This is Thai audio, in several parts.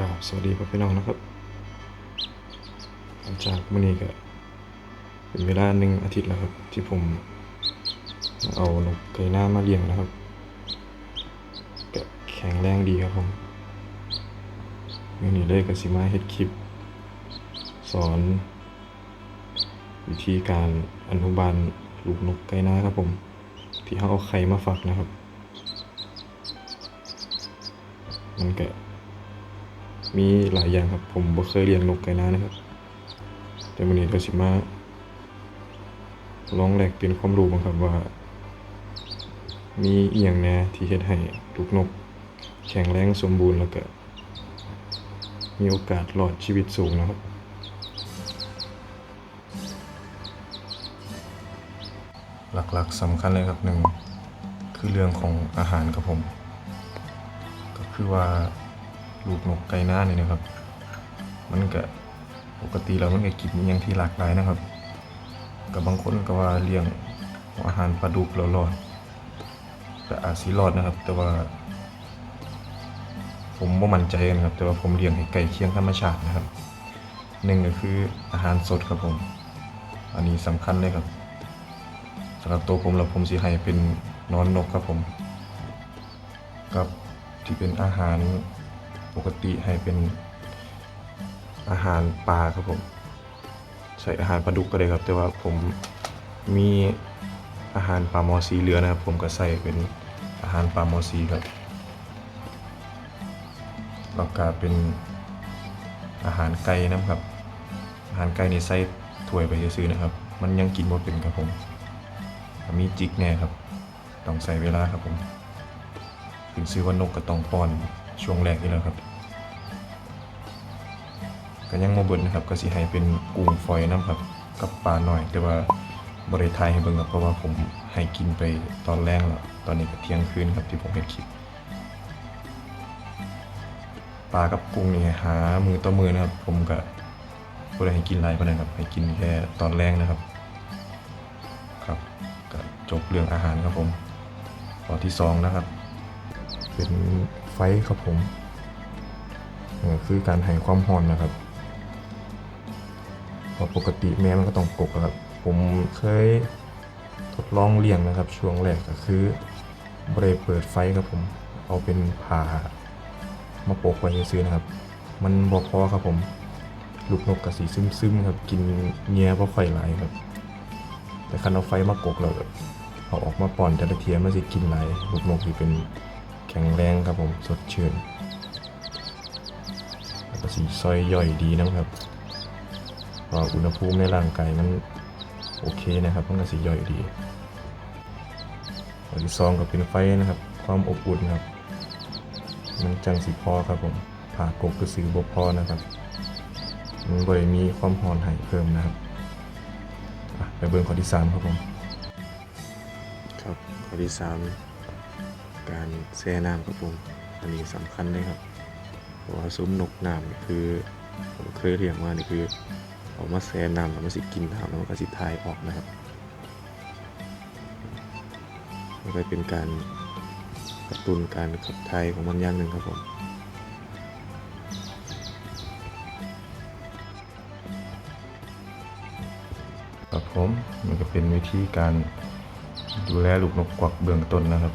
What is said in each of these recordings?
ราบสวัสดีพ่อพี่น้องนะครับหลังจากมื้อนี้ก็เป็นเวลาหนึ่งอาทิตย์แล้วครับ ที่ผมเอานกไก่น้ามาเลี้ยงนะครับก็แข็งแรงดีครับผมมื้อนี้เลยก็สิมาเฮ็ดคลิป สอน วิธีการอนุบาลลูกนกไก่น้าครับผม ที่เขาเอาไข่มาฝักนะครับ มันก็ มีหลายอย่างครับ ผมบ่เคยเลี้ยงนกไก่น้านะครับ แต่วันนี้ก็สิมาลองแลกเปลี่ยนความรู้บ้างครับว่า มีเอียงแน่ที่เฮ็ดให้ลูกนก แข็งแรงสมบูรณ์แล้วก็ มีโอกาสรอดชีวิตสูงนะครับหลักๆสำคัญเลยครับหนึ่งคือเรื่องของอาหารครับผม ก็คือว่า ลูกนกไก่หน้านี่นะครับ มันก็ปกติแล้วมันก็กินอย่างที่หลากหลายนะครับกับบางคนก็ว่าเลี้ยงอาหารปลาดุกแล้วรอดก็อาจสิรอดนะครับ แต่ว่า ผมบ่มั่นใจกันครับ แต่ว่าผมเลี้ยงให้ไก่เคียงธรรมชาตินะครับหนึ่งก็คืออาหารสดครับผม อันนี้สำคัญเลยครับสำหรับตัวผมแล้วผมสิให้เป็นนอนนกครับผม กับที่เป็นอาหาร ปกติให้เป็นอาหารปลาครับผม ใส่อาหารปลาดุกก็ได้ครับ แต่ว่าผมมีอาหารปลาหมอสีเหลือนะครับ ผมก็ใส่เป็นอาหารปลาหมอสีครับแล้วก็เป็นอาหารไก่นะครับ อาหารไก่นี่ใส่ถ้วยไปซื้อนะครับ มันยังกินบ่เป็นครับผมมีจิกแน่ครับ ต้องใส่เวลาครับผมถึงซื้อว่านกก็ต้องป้อน ช่วงแรกนี่แหละครับก็ยังโมเบิดนะครับก็สิให้เป็นกุ้งฝอยน้ำครับกับปลาหน่อย แต่ว่าบริทายให้เบิ่งครับเพราะว่าผมให้กินไปตอนแรกแล้วตอนนี้ก็เที่ยงคืนครับที่ผมเห็นคลิปปลากับกุ้งนี่หามือต่อมือนะครับ ผมก็บ่ได้ให้กินหลายปานครับให้กินแค่ตอนแรกนะครับ ครับก็จบเรื่องอาหารครับผมตอนที่สองนะครับ เป็น ไฟครับผมคือการให้ความร้อนนะครับพราะปกติแม่มันก็ต้องกกอะครับ ผมเคยทดลองเลี้ยงนะครับ ช่วงแรกก็คือบริเปิดไฟครับผม เอาเป็นผ่ามาโปกไว้ซื้อนะครับ มันบ่พอครับผม ลูกนกกระสีซึมๆครับกินเงี้ยบ่ค่อยหลายครับ แต่คันเอาไฟมากกแล้วเอาออกมาป่อนแต่ละเทียมันสิกินไหลลูกนกที่เป็น แข็งแรงครับผมสดชื่นแล้วก็สีซอยย่อยดีนะครับพราะอุณหภูมิในร่างกายมันโอเคนะครับมันก็สีย่อยดีอันที่สองก็เป็นไฟนะครับ ความอบอุ่นครับ มันจังสีพอครับผมผ่ากบก็ซื้อบกพอนะครับมันบริมีความหอนให้เพิ่มนะครับไปเบิ่งข้อที่สามครับผม ครับข้อที่สาม การแช่น้ำครับผมอันนี้สำคัญเลยครับเพราะว่าซุ้มนกน้ำนี่คือผมเคยเรียนมานี่คือเอามาแช่น้ำแล้วมันสิกินน้ำแล้วมันก็สิทายออกนะครับมันก็เป็นการกระตุ้นการขับถ่ายของมันอย่างหนึ่งครับผมครับผมมันก็เป็นวิธีการดูแลลูกนกกวักเบื้องต้นนะครับ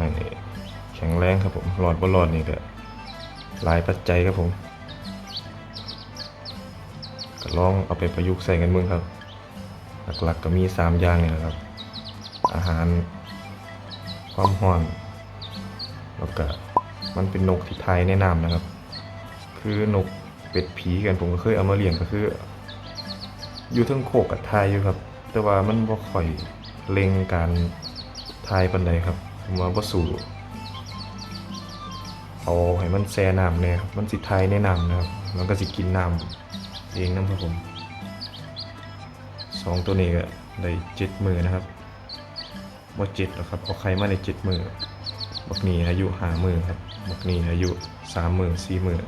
ให้แข็งแรงครับผมหลอดบ่หลอดนี่ก็หลายปัจจัยครับผมก็ลองเอาไปประยุกต์ใส่กันมืองครับ หลักๆก็มี 3 อย่างนี่แหละครับ อาหารความห้อนแล้วก็มันเป็นนกที่ไทยแนะนำนะครับ คือนกเป็ดผีกันผมก็เคยเอามาเลี้ยงก็คือ อยู่ทั้งโคกกับไทยอยู่ครับ แต่ว่ามันบ่ค่อยเล็งการทายปานใดครับ ผมว่าบ่สู่เอาให้มันแช่น้ำเนี่ยครับมันสิทยในน้ำนะครับ มันก็สิกินน้ำเองนะครับผมสองตัวนี้ก็ได้เจ็ดมือนะครับบ่เจ็ดหรอกครับเอาไข่มาได้เจ็ดมือบักนี้อายุห้ามือครับบักนี้อายุสามมือสี่มือ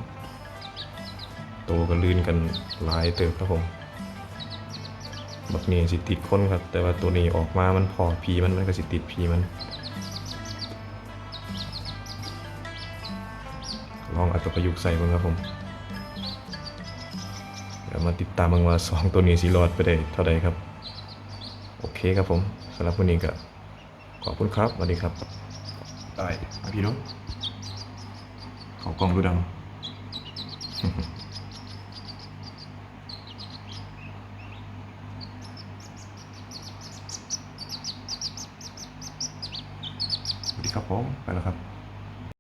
โตก็ลื่นกันหลายเติบครับผมบักนี้สิติดคนครับ แต่ว่าตัวนี้ออกมามันพอพีมันมันก็สิติดพีมัน ลองเอาตัวประยุกต์ใส่บ้างครับผมเดี๋ยวมาติดตามเบ้างว่าสองตัวนี้สิรอดไปได้เท่าใดครับ โอเคครับผมสำหรับวันนี้ก็ขอบคุณครับสวัสดีครับได้พี่น้องขากล้องดูดังสวัสดีครับผมไปแล้วครับ